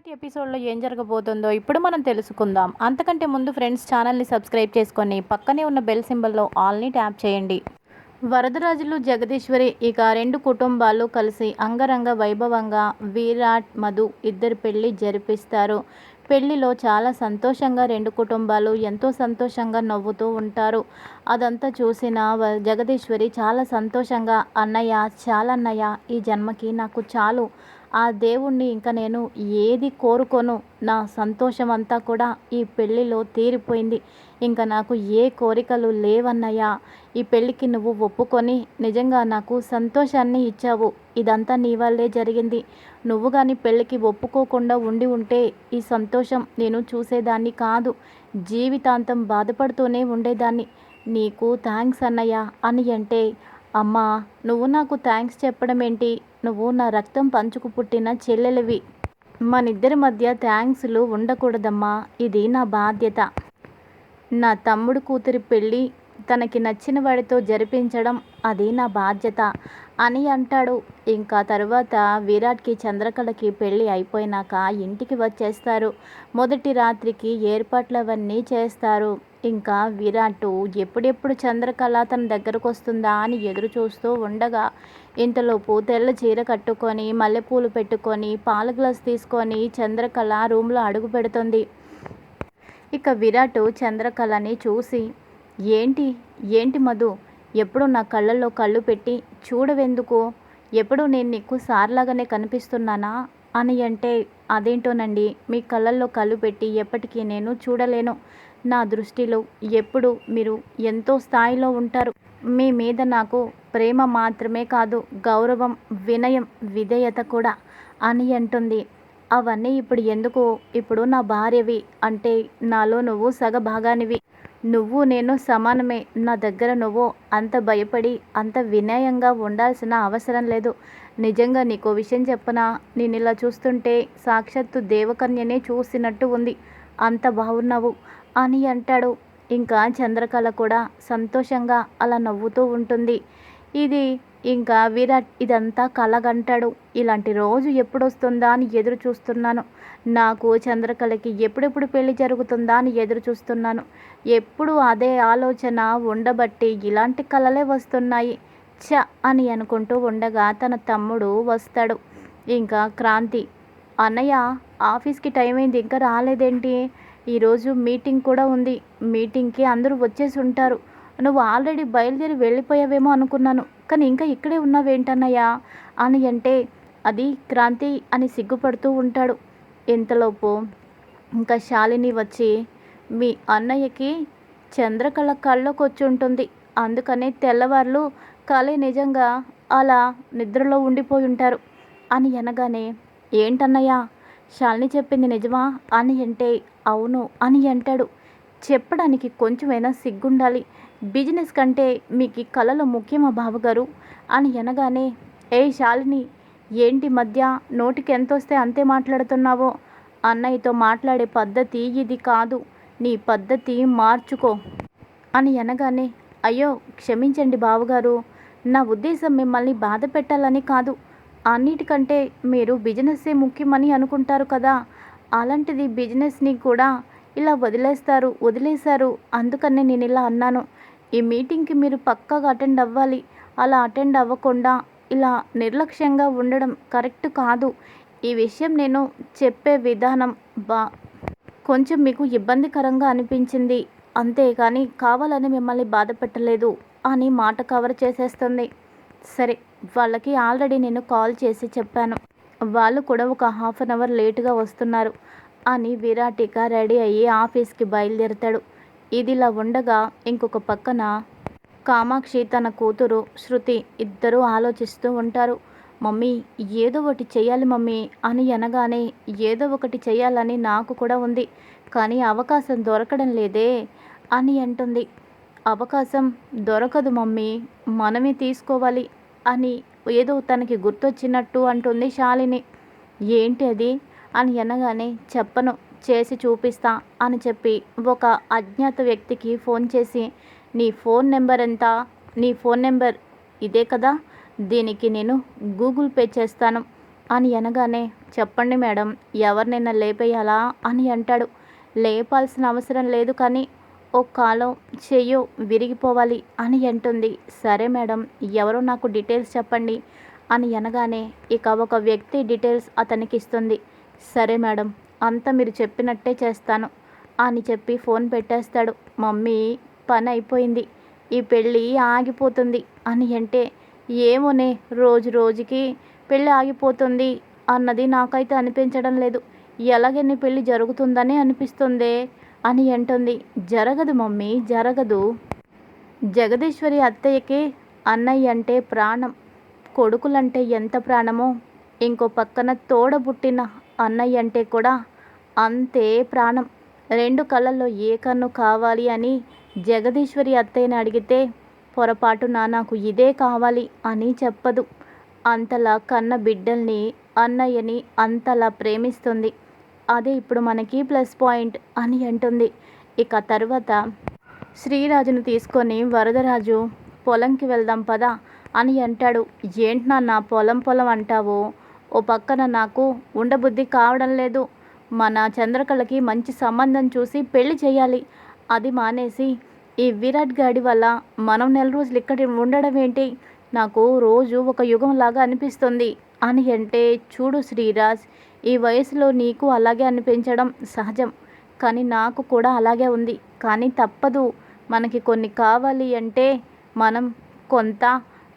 రేపటి ఎపిసోడ్లో ఏం జరగబోతుందో ఇప్పుడు మనం తెలుసుకుందాం. అంతకంటే ముందు ఫ్రెండ్స్ ఛానల్ని సబ్స్క్రైబ్ చేసుకొని పక్కనే ఉన్న బెల్ సింబల్లో ఆల్ని ట్యాప్ చేయండి. వరదరాజులు జగదీశ్వరి ఇక రెండు కుటుంబాలు కలిసి అంగరంగ వైభవంగా విరాట్ మధు ఇద్దరు పెళ్ళి జరిపిస్తారు. పెళ్ళిలో చాలా సంతోషంగా రెండు కుటుంబాలు ఎంతో సంతోషంగా నవ్వుతూ ఉంటారు. అదంతా చూసిన వ- జగదీశ్వరి చాలా సంతోషంగా అన్నయ్య చాలా అన్నయ్య ఈ జన్మకి నాకు చాలు. ఆ దేవుణ్ణి ఇంకా నేను ఏది కోరుకోను నా సంతోషం అంతా కూడా ఈ పెళ్ళిలో తీరిపోయింది. ఇంకా నాకు ఏ కోరికలు లేవన్నయ్యా. ఈ పెళ్ళికి నువ్వు ఒప్పుకొని నిజంగా నాకు సంతోషాన్ని ఇచ్చావు. ఇదంతా నీ వల్లే జరిగింది. నువ్వు కానీ పెళ్ళికి ఒప్పుకోకుండా ఉండి ఉంటే ఈ సంతోషం నేను చూసేదాన్ని కాదు. జీవితాంతం బాధపడుతూనే ఉండేదాన్ని. నీకు థ్యాంక్స్ అన్నయ్య అని అంటే అమ్మా నువ్వు నాకు థ్యాంక్స్ చెప్పడం ఏంటి నువ్వు నా రక్తం పంచుకు పుట్టిన చెల్లెలివి. మనిద్దరి మధ్య థ్యాంక్స్లు ఉండకూడదమ్మా ఇది నా బాధ్యత. నా తమ్ముడు కూతురి పెళ్ళి తనకి నచ్చిన వాడితో జరిపించడం అది నా బాధ్యత అని అంటాడు. ఇంకా తర్వాత విరాట్కి చంద్రకళకి పెళ్ళి అయిపోయినాక ఇంటికి వచ్చేస్తారు. మొదటి రాత్రికి ఏర్పాట్లవన్నీ చేస్తారు. ఇంకా విరాట్ ఎప్పుడెప్పుడు చంద్రకళ తన దగ్గరకు వస్తుందా అని ఎదురు చూస్తూ ఉండగా ఇంతలోపు తెల్ల చీర కట్టుకొని మల్లెపూలు పెట్టుకొని పాల గ్లాస్ తీసుకొని చంద్రకళ రూమ్లో అడుగు పెడుతుంది. ఇక విరాట్ చంద్రకళని చూసి ఏంటి? ఏంటి మధు? ఎప్పుడు నా కళ్ళల్లో కళ్ళు పెట్టి చూడవెందుకు? ఎప్పుడు నేను నీకు సార్లాగానే కనిపిస్తున్నానా? అని అంటే అదేంటోనండి మీ కళ్ళల్లో కళ్ళు పెట్టి ఎప్పటికీ నేను చూడలేను. నా దృష్టిలో ఎప్పుడు మీరు ఎంతో స్థాయిలో ఉంటారు. మీ మీద నాకు ప్రేమ మాత్రమే కాదు గౌరవం వినయం విధేయత కూడా అని అంటుంది. అవన్నీ ఇప్పుడు ఎందుకు? ఇప్పుడు నా భార్యవి అంటే నాలో నువ్వు సగభాగానివి. నువ్వు నేను సమానమే. నా దగ్గర నువ్వు అంత భయపడి అంత వినయంగా ఉండాల్సిన అవసరం లేదు. నిజంగా నీకో విషయం చెప్పనా? నేను ఇలా చూస్తుంటే సాక్షాత్తు దేవకన్యనే చూసినట్టు ఉంది. అంత బాగున్నావు అని అంటాడు. ఇంకా చంద్రకళ కూడా సంతోషంగా అలా నవ్వుతూ ఉంటుంది. ఇది ఇంకా విరాట్ ఇదంతా కలగంటాడు. ఇలాంటి రోజు ఎప్పుడు వస్తుందా అని ఎదురు చూస్తున్నాను. నాకు చంద్రకళకి ఎప్పుడెప్పుడు పెళ్ళి జరుగుతుందా అని ఎదురు చూస్తున్నాను. ఎప్పుడు అదే ఆలోచన ఉండబట్టి ఇలాంటి కళలే వస్తున్నాయి. ఛ అని అనుకుంటూ ఉండగా తన తమ్ముడు వస్తాడు. ఇంకా క్రాంతి అన్నయ్య ఆఫీస్కి టైం అయింది ఇంకా రాలేదేంటి? ఈరోజు మీటింగ్ కూడా ఉంది. మీటింగ్కి అందరూ వచ్చేసి ఉంటారు. నువ్వు ఆల్రెడీ బయలుదేరి వెళ్ళిపోయావేమో అనుకున్నాను కానీ ఇంకా ఇక్కడే ఉన్నావేంటన్నయ్యా? అని అంటే అది క్రాంతి అని సిగ్గుపడుతూ ఉంటాడు. ఇంతలోపు ఇంకా శాలిని వచ్చి మీ అన్నయ్యకి చంద్రకళ కళ్ళకు వచ్చి ఉంటుంది అందుకనే తెల్లవార్లు కళ నిజంగా అలా నిద్రలో ఉండిపోయి ఉంటారు. అని అనగానే ఏంటన్నయ్యా శాలిని చెప్పింది నిజమా? అని అంటే అవును అని అంటాడు. చెప్పడానికి కొంచెమైనా సిగ్గుండాలి. బిజినెస్ కంటే మీకు ఈ కళలు ముఖ్యమా బావగారు? అని అనగానే ఏ శాలిని ఏంటి మధ్య నోటికి ఎంత వస్తే అంతే మాట్లాడుతున్నావో? అన్నయ్యతో మాట్లాడే పద్ధతి ఇది కాదు. నీ పద్ధతి మార్చుకో అని అనగానే అయ్యో క్షమించండి బావగారు. నా ఉద్దేశం మిమ్మల్ని బాధ పెట్టాలని కాదు. అన్నిటికంటే మీరు బిజినెస్సే ముఖ్యమని అనుకుంటారు కదా. అలాంటిది బిజినెస్ని కూడా ఇలా వదిలేస్తారు వదిలేశారు. అందుకనే నేను ఇలా అన్నాను. ఈ మీటింగ్కి మీరు పక్కాగా అటెండ్ అవ్వాలి. అలా అటెండ్ అవ్వకుండా ఇలా నిర్లక్ష్యంగా ఉండడం కరెక్ట్ కాదు. ఈ విషయం నేను చెప్పే విధానం బా కొంచెం మీకు ఇబ్బందికరంగా అనిపించింది. అంతేగాని కావాలని మిమ్మల్ని బాధ పెట్టలేదు అని మాట కవర్ చేసేస్తుంది. సరే వాళ్ళకి ఆల్రెడీ నేను కాల్ చేసి చెప్పాను. వాళ్ళు కూడా ఒక హాఫ్ అన్ అవర్ లేటుగా వస్తున్నారు అని విరాటిక రెడీ అయ్యి ఆఫీస్కి బయలుదేరుతాడు. ఇదిలా ఉండగా ఇంకొక పక్కన కామాక్షి తన కూతురు శృతి ఇద్దరూ ఆలోచిస్తూ ఉంటారు. మమ్మీ ఏదో ఒకటి చేయాలి మమ్మీ అని అనగానే ఏదో ఒకటి చేయాలని నాకు కూడా ఉంది. కానీ అవకాశం దొరకడం లేదే. అని అంటుంది. అవకాశం దొరకదు మమ్మీ మనమే తీసుకోవాలి అని ఏదో తనకి గుర్తొచ్చినట్టు అంటుంది శాలిని. ఏంటి అది? అని అనగానే చెప్పను చేసి చూపిస్తా అని చెప్పి ఒక అజ్ఞాత వ్యక్తికి ఫోన్ చేసి నీ ఫోన్ నెంబర్ ఎంత? నీ ఫోన్ నెంబర్ ఇదే కదా? దీనికి నేను గూగుల్ పే చేస్తాను అని అనగానే చెప్పండి మేడం ఎవరు లేపేయాలా అని అంటాడు. లేపాల్సిన అవసరం లేదు కానీ ఓ కాలం చెయ్యో విరిగిపోవాలి అని అంటుంది. సరే మేడం ఎవరో నాకు డీటెయిల్స్ చెప్పండి అని అనగానే ఇక ఒక వ్యక్తి డీటెయిల్స్ అతనికి ఇస్తుంది. సరే మేడం అంతా మీరు చెప్పినట్టే చేస్తాను అని చెప్పి ఫోన్ పెట్టేస్తాడు. మమ్మీ పని అయిపోయింది. ఈ పెళ్ళి ఆగిపోతుంది అని అంటే ఏమోనే రోజు రోజుకి పెళ్ళి ఆగిపోతుంది అన్నది నాకైతే అనిపించడం లేదు. ఎలాగని పెళ్ళి జరుగుతుందని అనిపిస్తుంది. అని అంటుంది. జరగదు మమ్మీ జరగదు. జగదీశ్వరి అత్తయ్యకి అన్నయ్య అంటే ప్రాణం. కొడుకులంటే ఎంత ప్రాణమో. ఇంకో పక్కన తోడబుట్టిన అన్నయ్య అంటే కూడా అంతే ప్రాణం. రెండు కళ్ళల్లో ఏ కన్ను కావాలి అని జగదీశ్వరి అత్తయ్యని అడిగితే పొరపాటున నాకు ఇదే కావాలి అని చెప్పదు. అంతలా కన్న బిడ్డల్ని అన్నయ్యని అంతలా ప్రేమిస్తుంది. అదే ఇప్పుడు మనకి ప్లస్ పాయింట్ అని అంటుంది. ఇక తర్వాత శ్రీరాజును తీసుకొని వరదరాజు పొలంకి వెళ్దాం పదా అని అంటాడు. ఏంటి నాన్న పొలం పొలం అంటావు? ఓ పక్కన నాకు ఉండబుద్ధి కావడం లేదు. మన చంద్రకళకి మంచి సంబంధం చూసి పెళ్ళి చేయాలి. అది మానేసి ఈ విరాట్ గాడి వల్ల మనం నెల రోజులు ఇక్కడ ఉండడం ఏంటి? నాకు రోజు ఒక యుగంలాగా అనిపిస్తుంది అని అంటే చూడు శ్రీరాజ్ ఈ వయసులో నీకు అలాగే అనిపించడం సహజం. కానీ నాకు కూడా అలాగే ఉంది. కానీ తప్పదు. మనకి కొన్ని కావాలి అంటే మనం కొంత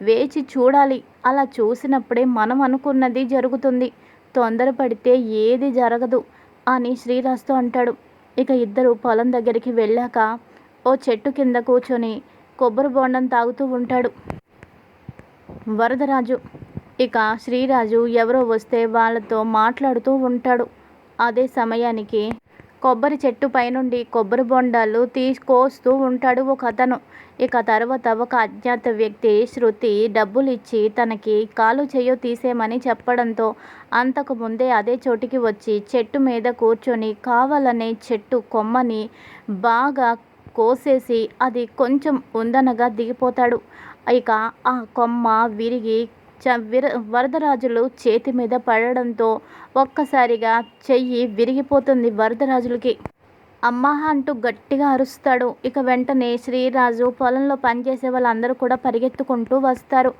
వేచి చూడాలి. అలా చూసినప్పుడే మనం అనుకున్నది జరుగుతుంది. తొందరపడితే ఏది జరగదు అని శ్రీరాజ్తో అంటాడు. ఇక ఇద్దరు పొలం దగ్గరికి వెళ్ళాక ఓ చెట్టు కింద కూర్చొని కొబ్బరి బోండం తాగుతూ ఉంటాడు. వరదరాజు ఇక శ్రీరాజు ఎవరో వస్తే వాళ్ళతో మాట్లాడుతూ ఉంటాడు. అదే సమయానికి కొబ్బరి చెట్టు పైనుండి కొబ్బరి బొండాలు తీసుకొస్తూ ఉంటాడు ఒక అతను. ఇక తర్వాత ఒక అజ్ఞాత వ్యక్తి శృతి డబ్బులు ఇచ్చి తనకి కాలు చేయో తీసేయమని చెప్పడంతో అంతకు ముందే అదే చోటికి వచ్చి చెట్టు మీద కూర్చొని కావాలనే చెట్టు కొమ్మని బాగా కోసేసి అది కొంచెం ఉందనగా దిగిపోతాడు. ఇక ఆ కొమ్మ విరిగి విర వరదరాజులు చేతి మీద పడడంతో ఒక్కసారిగా చెయ్యి విరిగిపోతుంది వరదరాజులకి. అమ్మ అంటూ గట్టిగా అరుస్తాడు. ఇక వెంటనే శ్రీరాజు పొలంలో పనిచేసే వాళ్ళందరూ కూడా పరిగెత్తుకుంటూ వస్తారు.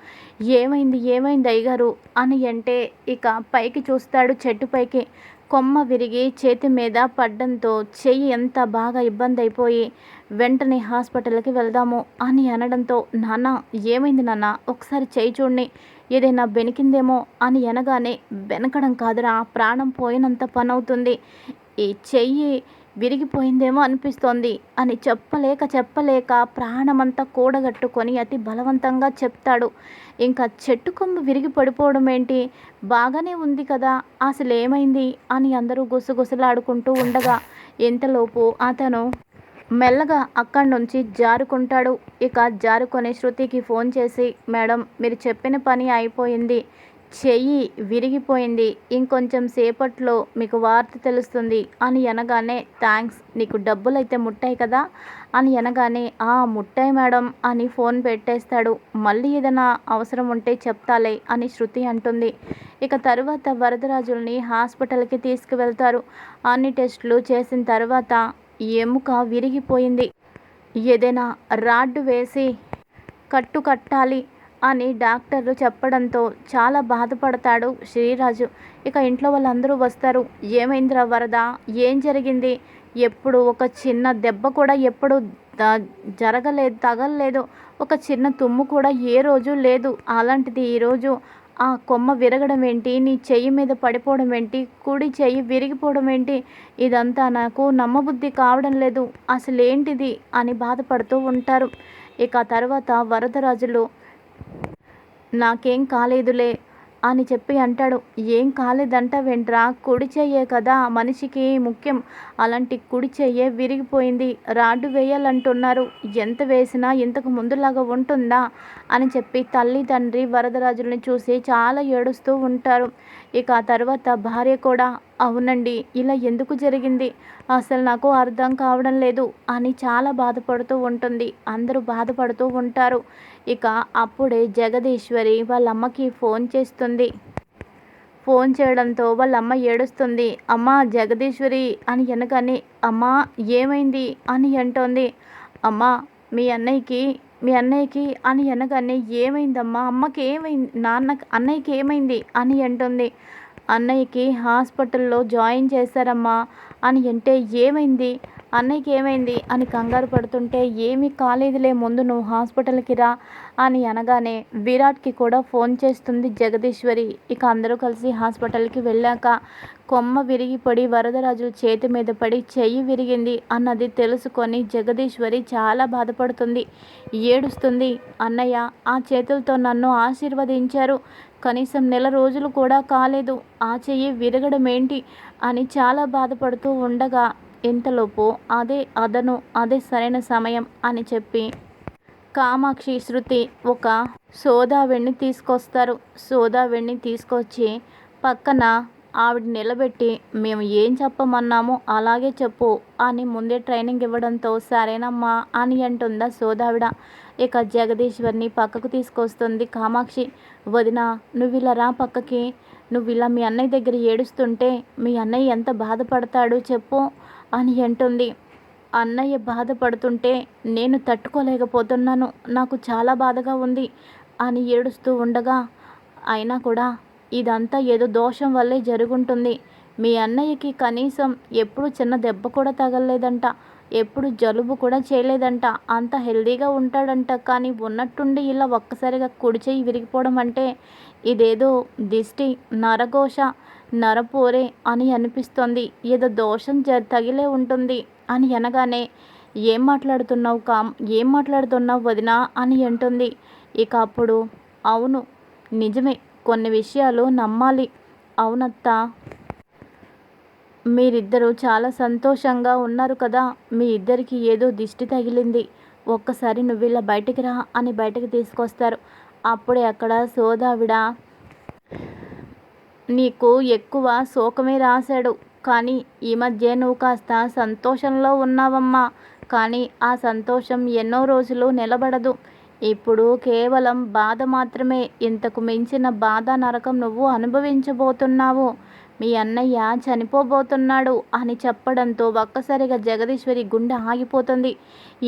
ఏమైంది ఏమైంది అయ్యగారు? అని అంటే ఇక పైకి చూస్తాడు చెట్టు పైకి. కొమ్మ విరిగి చేతి మీద పడ్డంతో చెయ్యి ఎంత బాగా ఇబ్బంది అయిపోయి వెంటనే హాస్పిటల్కి వెళ్దాము అని అనడంతో నాన్న ఏమైంది నాన్న? ఒకసారి చేయి చూడండి. ఏదైనా బెనికిందేమో అని అనగానే వెనకడం కాదురా ప్రాణం పోయినంత పని అవుతుంది ఈ చెయ్యి విరిగిపోయిందేమో అనిపిస్తోంది. అని చెప్పలేక చెప్పలేక ప్రాణమంతా కూడగట్టుకొని అతి బలవంతంగా చెప్తాడు. ఇంకా చెట్టు కొమ్ము విరిగి పడిపోవడం ఏంటి? బాగానే ఉంది కదా అసలు ఏమైంది అని అందరూ గుసగుసలాడుకుంటూ ఉండగా ఇంతలోపు అతను మెల్లగా అక్కడి నుంచి జారుకుంటాడు. ఇక జారుకొని శృతికి ఫోన్ చేసి మేడం మీరు చెప్పిన పని అయిపోయింది. చెయ్యి విరిగిపోయింది. ఇంకొంచెం సేపట్లో మీకు వార్త తెలుస్తుంది అని అనగానే థ్యాంక్స్ నీకు డబ్బులు అయితే ముట్టాయి కదా అని అనగానే ఆ ముట్టాయి మేడం అని ఫోన్ పెట్టేస్తాడు. మళ్ళీ ఏదైనా అవసరం ఉంటే చెప్తాలే అని శృతి అంటుంది. ఇక తరువాత వరదరాజుల్ని హాస్పిటల్కి తీసుకువెళ్తారు. అన్ని టెస్టులు చేసిన తర్వాత ఎముక విరిగిపోయింది. ఏదైనా రాడ్డు వేసి కట్టు కట్టాలి అని డాక్టర్లు చెప్పడంతో చాలా బాధపడతాడు శ్రీరాజు. ఇక ఇంట్లో వాళ్ళందరూ వస్తారు. ఏమైందిరా వరద? ఏం జరిగింది? ఎప్పుడు ఒక చిన్న దెబ్బ కూడా ఎప్పుడు జరగలేదు తగలలేదు. ఒక చిన్న తుమ్ము కూడా ఏ రోజు లేదు. అలాంటిది ఈరోజు ఆ కొమ్మ విరగడం ఏంటి? నీ చెయ్యి మీద పడిపోవడం ఏంటి? కుడి చెయ్యి విరిగిపోవడం ఏంటి? ఇదంతా నాకు నమ్మబుద్ధి కావడం లేదు. అసలు ఏంటిది అని బాధపడుతూ ఉంటారు. ఇక తర్వాత వరదరాజులు నాకేం కాలేదులే. అని చెప్పి అంటాడు. ఏం కాలేదంట వెంట్రా కుడి చెయ్యే కదా మనిషికి ముఖ్యం. అలాంటి కుడి చెయ్యే విరిగిపోయింది. రాడ్డు వేయాలంటున్నారు. ఎంత వేసినా ఇంతకు ముందులాగా ఉంటుందా? అని చెప్పి తల్లి తండ్రి వరదరాజుల్ని చూసి చాలా ఏడుస్తూ ఉంటారు. ఇక ఆ తర్వాత భార్య కూడా అవునండి ఇలా ఎందుకు జరిగింది? అసలు నాకు అర్థం కావడం లేదు అని చాలా బాధపడుతూ ఉంటుంది. అందరూ బాధపడుతూ ఉంటారు. ఇక అప్పుడే జగదీశ్వరి వాళ్ళ అమ్మకి ఫోన్ చేస్తుంది. ఫోన్ చేయడంతో వాళ్ళ అమ్మ ఏడుస్తుంది. అమ్మ జగదీశ్వరి అని వెనకని అమ్మ ఏమైంది? అని అంటోంది. అమ్మ మీ అన్నయ్యకి మీ అన్నయ్యకి అని వెనకని ఏమైందమ్మా? అమ్మకి ఏమైంది? నాన్న అన్నయ్యకి ఏమైంది? అని అంటుంది. అన్నయ్యకి హాస్పిటల్లో జాయిన్ చేశారమ్మా అని అంటే ఏమైంది? అన్నయ్యకి ఏమైంది? అని కంగారు పడుతుంటే ఏమీ కాలేదులే ముందు నువ్వు హాస్పిటల్కి రా అని అనగానే విరాట్కి కూడా ఫోన్ చేస్తుంది జగదీశ్వరి. ఇక అందరూ కలిసి హాస్పిటల్కి వెళ్ళాక కొమ్మ విరిగి పడి వరదరాజు చేతి మీద పడి చెయ్యి విరిగింది అన్నది తెలుసుకొని జగదీశ్వరి చాలా బాధపడుతుంది. ఏడుస్తుంది అన్నయ్య ఆ చేతులతో నన్ను ఆశీర్వదించారు. కనీసం నెల రోజులు కూడా కాలేదు. ఆ చెయ్యి విరగడం ఏంటి? అని చాలా బాధపడుతూ ఉండగా ఇంతలోపు అదే అదను అదే సరైన సమయం అని చెప్పి కామాక్షి శృతి ఒక సోదా వెండి తీసుకొస్తారు. సోదా వెండి తీసుకొచ్చి పక్కన ఆవిడ నిలబెట్టి మేము ఏం చెప్పమన్నామో అలాగే చెప్పు అని ముందే ట్రైనింగ్ ఇవ్వడంతో సరేనమ్మా అని అంటుందా సోదావిడ. ఇక జగదీశ్వర్ని పక్కకు తీసుకొస్తుంది కామాక్షి. వదిన నువ్వు ఇలా రా పక్కకి? నువ్వు ఇలా మీ అన్నయ్య దగ్గర ఏడుస్తుంటే మీ అన్నయ్య ఎంత బాధపడతాడు చెప్పు అని అంటుంది. అన్నయ్య బాధపడుతుంటే నేను తట్టుకోలేకపోతున్నాను నాకు చాలా బాధగా ఉంది అని ఏడుస్తూ ఉండగా అయినా కూడా ఇదంతా ఏదో దోషం వల్లే జరుగుంటుంది. మీ అన్నయ్యకి కనీసం ఎప్పుడు చిన్న దెబ్బ కూడా తగలలేదంట. ఎప్పుడు జలుబు కూడా చేయలేదంట. అంత హెల్దీగా ఉంటాడంట. కానీ ఉన్నట్టుండి ఇలా ఒక్కసారిగా కుడి చేయి విరిగిపోవడం అంటే ఇదేదో దిష్టి నరఘోష నరపోరే అని అనిపిస్తోంది. ఏదో దోషం జ తగిలే ఉంటుంది అని అనగానే ఏం మాట్లాడుతున్నావు కామ్ ఏం మాట్లాడుతున్నావు వదినా? అని అంటుంది. ఇక అప్పుడు అవును నిజమే కొన్ని విషయాలు నమ్మాలి. అవునత్తా మీరిద్దరూ చాలా సంతోషంగా ఉన్నారు కదా. మీ ఇద్దరికి ఏదో దిష్టి తగిలింది. ఒక్కసారి నువ్వు ఇలా బయటికి రా అని బయటకు తీసుకొస్తారు. అప్పుడే అక్కడ సోదావిడ నీకు ఎక్కువ శోకమే రాశాడు. కానీ ఈ మధ్య నువ్వు కాస్త సంతోషంలో ఉన్నావమ్మా. కానీ ఆ సంతోషం ఎన్నో రోజులు నిలబడదు. ఇప్పుడు కేవలం బాధ మాత్రమే. ఇంతకు మించిన బాధ నరకం నువ్వు అనుభవించబోతున్నావు. మీ అన్నయ్య చనిపోబోతున్నాడు అని చెప్పడంతో ఒక్కసారిగా జగదీశ్వరి గుండె ఆగిపోతుంది.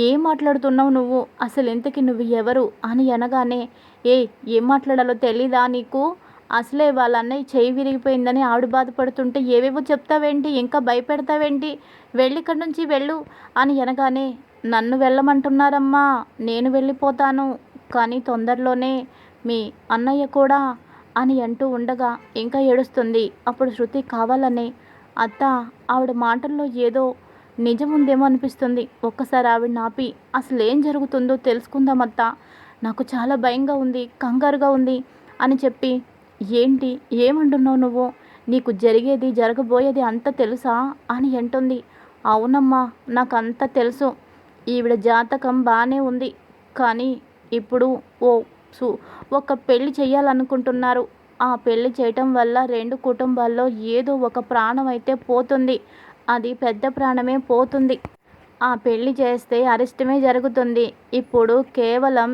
ఏం మాట్లాడుతున్నావు నువ్వు? అసలు ఇంతకి నువ్వు ఎవరు? అని అనగానే ఏ ఏం మాట్లాడాలో తెలీదా నీకు? అసలే వాళ్ళ అన్నయ్య చేయి విరిగిపోయిందని ఆవిడ బాధపడుతుంటే ఏవేవో చెప్తావేంటి? ఇంకా భయపెడతావేంటి? వెళ్ళి ఇక్కడి నుంచి వెళ్ళు అని అనగానే నన్ను వెళ్ళమంటున్నారమ్మా. నేను వెళ్ళిపోతాను. కానీ తొందరలోనే మీ అన్నయ్య కూడా అని అంటూ ఉండగా ఇంకా ఏడుస్తుంది. అప్పుడు శృతి కావాలని. అత్త ఆవిడ మాటల్లో ఏదో నిజం ఉందేమో అనిపిస్తుంది. ఒక్కసారి ఆవిడ నాపి అసలు ఏం జరుగుతుందో తెలుసుకుందాం అత్త. నాకు చాలా భయంగా ఉంది కంగారుగా ఉంది అని చెప్పి ఏంటి ఏమంటున్నావు నువ్వు? నీకు జరిగేది జరగబోయేది అంత తెలుసా? అని అంటుంది. అవునమ్మా నాకు తెలుసు. ఈవిడ జాతకం బాగానే ఉంది. కానీ ఇప్పుడు ఓ సు ఒక పెళ్ళి చేయాలనుకుంటున్నారు ఆ పెళ్ళి చేయటం వల్ల రెండు కుటుంబాల్లో ఏదో ఒక ప్రాణం అయితే పోతుంది. అది పెద్ద ప్రాణమే పోతుంది. ఆ పెళ్ళి చేస్తే అరిష్టమే జరుగుతుంది. ఇప్పుడు కేవలం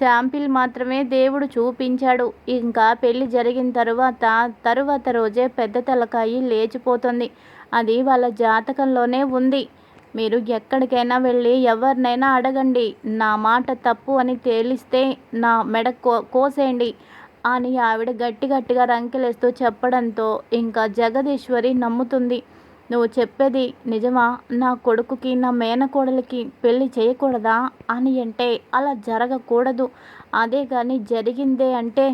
శాంపిల్ మాత్రమే దేవుడు చూపించాడు. ఇంకా పెళ్ళి జరిగిన తరువాత తరువాత రోజే పెద్ద తలకాయి లేచిపోతుంది. అది వాళ్ళ జాతకంలోనే ఉంది. మీరు ఎక్కడికైనా వెళ్ళి ఎవరినైనా అడగండి. నా మాట తప్పు అని తేలిస్తే నా మెడ కో కోసేయండి అని ఆవిడ గట్టి గట్టిగా రంకెలేస్తూ చెప్పడంతో ఇంకా జగదీశ్వరి నమ్ముతుంది. నువ్వు చెప్పేది నిజమా? నా కొడుకుకి నా మేనకోడలికి పెళ్ళి చేయకూడదా అని అంటే అలా జరగకూడదు. అదే కానీ జరిగిందే అంటే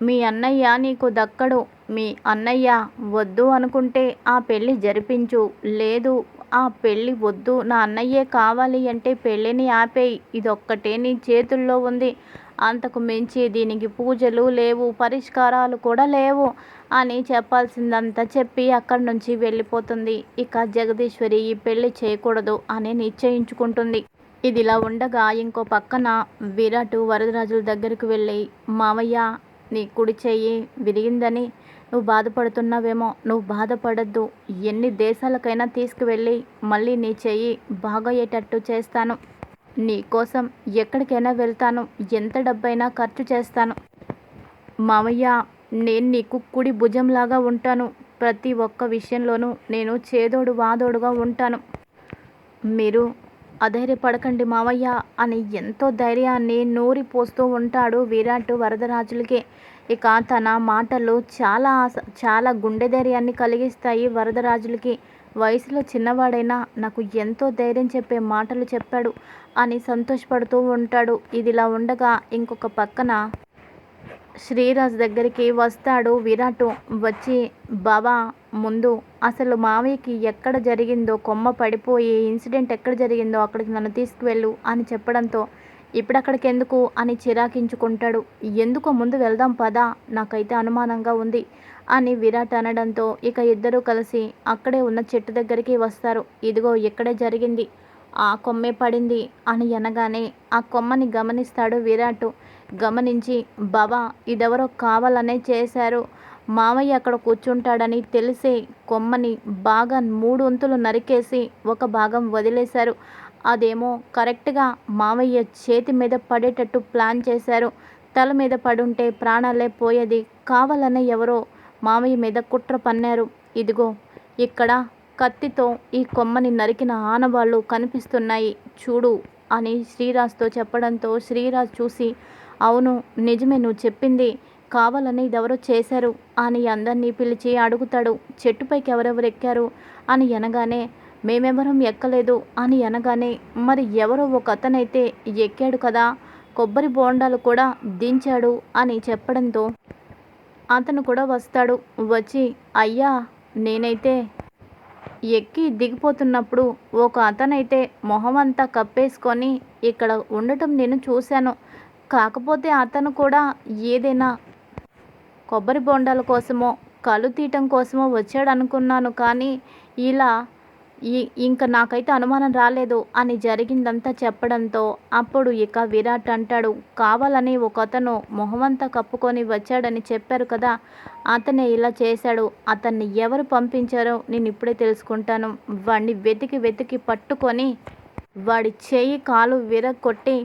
మీ అన్నయ్య నీకు దక్కడు. మీ అన్నయ్య వద్దు అనుకుంటే ఆ పెళ్ళి జరిపించు. లేదు ఆ పెళ్ళి వద్దు నా అన్నయ్యే కావాలి అంటే పెళ్ళిని ఆపేయి. ఇదొక్కటే నీ చేతుల్లో ఉంది. అంతకు మించి దీనికి పూజలు లేవు పరిష్కారాలు కూడా లేవు అని చెప్పాల్సిందంతా చెప్పి అక్కడి నుంచి వెళ్ళిపోతుంది. ఇక జగదీశ్వరి ఈ పెళ్ళి చేయకూడదు అని నిశ్చయించుకుంటుంది. ఇదిలా ఉండగా ఇంకో పక్కన విరాట్ వరదరాజుల దగ్గరకు వెళ్ళి మావయ్య నీ కుడి చెయ్యి విరిగిందని నువ్వు బాధపడుతున్నావేమో నువ్వు బాధపడద్దు. ఎన్ని దేశాలకైనా తీసుకువెళ్ళి మళ్ళీ నీ చెయ్యి బాగయ్యేటట్టు చేస్తాను. నీ కోసం ఎక్కడికైనా వెళ్తాను. ఎంత డబ్బైనా ఖర్చు చేస్తాను. మామయ్య నేను నీకు కుడి భుజంలాగా ఉంటాను. ప్రతి ఒక్క విషయంలోనూ నేను చేదోడు వాదోడుగా ఉంటాను. మీరు అధైర్యపడకండి మావయ్య అని ఎంతో ధైర్యాన్ని నూరి పోస్తూ ఉంటాడు విరాట్ వరదరాజులకి. ఇక తన మాటలు చాలా చాలా గుండె ధైర్యాన్ని కలిగిస్తాయి వరదరాజులకి. వయసులో చిన్నవాడైనా నాకు ఎంతో ధైర్యం చెప్పే మాటలు చెప్పాడు అని సంతోషపడుతూ ఉంటాడు. ఇదిలా ఉండగా ఇంకొక పక్కన శ్రీరాజ్ దగ్గరికి వస్తాడు విరాట్. వచ్చి బాబా ముందు అసలు మావయ్యకి ఎక్కడ జరిగిందో కొమ్మ పడిపోయి ఇన్సిడెంట్ ఎక్కడ జరిగిందో అక్కడికి నన్ను తీసుకువెళ్ళు అని చెప్పడంతో ఇప్పుడు అక్కడికి ఎందుకు అని చిరాకించుకుంటాడు. ఎందుకో ముందు వెళ్దాం పదా నాకైతే అనుమానంగా ఉంది అని విరాట్ అనడంతో ఇక ఇద్దరూ కలిసి అక్కడే ఉన్న చెట్టు దగ్గరికి వస్తారు. ఇదిగో ఇక్కడే జరిగింది. ఆ కొమ్మే పడింది అని అనగానే ఆ కొమ్మని గమనిస్తాడు విరాట్. గమనించి బాబా ఇదెవరో కావాలనే చేశారు. మామయ్య అక్కడ కూర్చుంటాడని తెలిసే కొమ్మని బాగా మూడు వంతులు నరికేసి ఒక భాగం వదిలేశారు. అదేమో కరెక్ట్గా మామయ్య చేతి మీద పడేటట్టు ప్లాన్ చేశారు. తల మీద పడుంటే ప్రాణాలే పోయేది కావాలనే ఎవరో మామయ్య మీద కుట్ర పన్నారు. ఇదిగో ఇక్కడ కత్తితో ఈ కొమ్మని నరికిన ఆనవాళ్ళు కనిపిస్తున్నాయి. చూడు అని శ్రీరాజ్తో చెప్పడంతో శ్రీరాజ్ చూసి అవును నిజమే నువ్వు చెప్పింది. కావాలని ఇదెవరో చేశారు అని అందరినీ పిలిచి అడుగుతాడు. చెట్టుపైకి ఎవరెవరు ఎక్కారు అని అనగానే మేమెవరం ఎక్కలేదు అని అనగానే మరి ఎవరో ఒక అతనైతే ఎక్కాడు కదా కొబ్బరి బోండాలు కూడా దించాడు అని చెప్పడంతో అతను కూడా వస్తాడు వచ్చి అయ్యా నేనైతే ఎక్కి దిగిపోతున్నప్పుడు ఒక అతనైతే మొహం అంతా కప్పేసుకొని ఇక్కడ ఉండటం నేను చూశాను. కాకపోతే అతను కూడా ఏదైనా కొబ్బరి బొండాల కోసమో కళ్ళు తీయటం కోసమో వచ్చాడు అనుకున్నాను కానీ ఇలా ఈ ఇంకా నాకైతే అనుమానం రాలేదు అని జరిగిందంతా చెప్పడంతో అప్పుడు ఇక విరాట్ అంటాడు కావాలని ఒక అతను మొహమంతా కప్పుకొని వచ్చాడని చెప్పారు కదా అతనే ఇలా చేశాడు. అతన్ని ఎవరు పంపించారో నేను ఇప్పుడే తెలుసుకుంటాను. వాడిని వెతికి వెతికి పట్టుకొని వాడి చేయి కాలు విరగొట్టి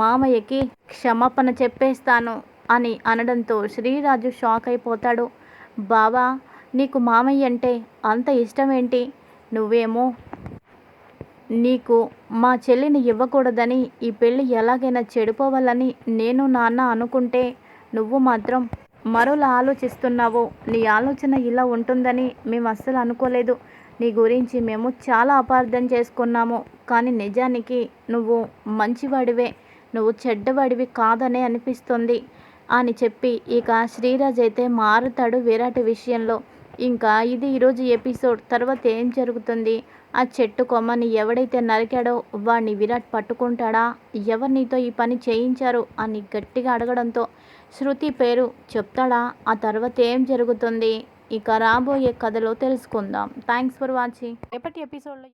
మామయ్యకి క్షమాపణ చెప్పేస్తాను అని అనడంతో శ్రీరాజు షాక్ అయిపోతాడు. బావా నీకు మామయ్య అంటే అంత ఇష్టం ఏంటి నువ్వేమో నీకు మా చెల్లిని ఇవ్వకూడదని ఈ పెళ్ళి ఎలాగైనా చెడిపోవాలని నేను నాన్న అనుకుంటే నువ్వు మాత్రం మరోలా ఆలోచిస్తున్నావు. నీ ఆలోచన ఇలా ఉంటుందని మేము అస్సలు అనుకోలేదు. నీ గురించి మేము చాలా అపార్థం చేసుకున్నాము. కానీ నిజానికి నువ్వు మంచివాడివే. నువ్వు చెడ్డవాడివి కాదనే అనిపిస్తుంది. అని చెప్పి ఇక శ్రీరాజ్ అయితే మారుతాడు విరాట్ విషయంలో. ఇంకా ఇది ఈరోజు ఎపిసోడ్. తర్వాత ఏం జరుగుతుంది? ఆ చెట్టు కొమ్మని ఎవడైతే నరికాడో వాడిని విరాట్ పట్టుకుంటాడా? ఎవరు నీతో ఈ పని చేయించారు? అని గట్టిగా అడగడంతో శృతి పేరు చెప్తాడా? ఆ తర్వాత ఏం జరుగుతుంది? ఇక రాబోయే కథలో తెలుసుకుందాం. థ్యాంక్స్ ఫర్ వాచింగ్ రేపటి ఎపిసోడ్లో